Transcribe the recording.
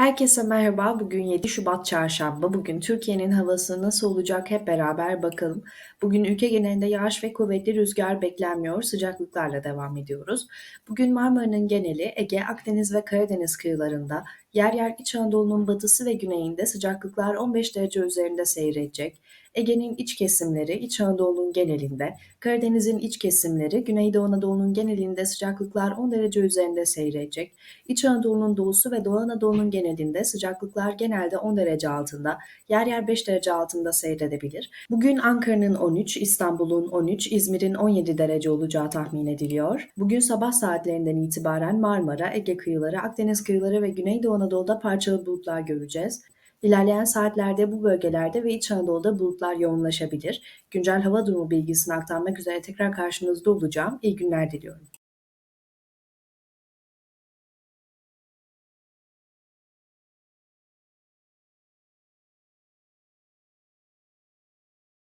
Herkese merhaba. Bugün 7 Şubat Çarşamba. Bugün Türkiye'nin havası nasıl olacak hep beraber bakalım. Bugün ülke genelinde yağış ve kuvvetli rüzgar beklenmiyor. Sıcaklıklarla devam ediyoruz. Bugün Marmara'nın geneli, Ege, Akdeniz ve Karadeniz kıyılarında, yer yer İç Anadolu'nun batısı ve güneyinde sıcaklıklar 15 derece üzerinde seyredecek. Ege'nin iç kesimleri İç Anadolu'nun genelinde, Karadeniz'in iç kesimleri Güneydoğu Anadolu'nun genelinde sıcaklıklar 10 derece üzerinde seyredecek. İç Anadolu'nun doğusu ve Doğu Anadolu'nun genelinde sıcaklıklar genelde 10 derece altında, yer yer 5 derece altında seyredebilir. Bugün Ankara'nın 13, İstanbul'un 13, İzmir'in 17 derece olacağı tahmin ediliyor. Bugün sabah saatlerinden itibaren Marmara, Ege kıyıları, Akdeniz kıyıları ve Güneydoğu Anadolu'da parçalı bulutlar göreceğiz. İlerleyen saatlerde bu bölgelerde ve İç Anadolu'da bulutlar yoğunlaşabilir. Güncel hava durumu bilgisini aktarmak üzere tekrar karşınızda olacağım. İyi günler diliyorum.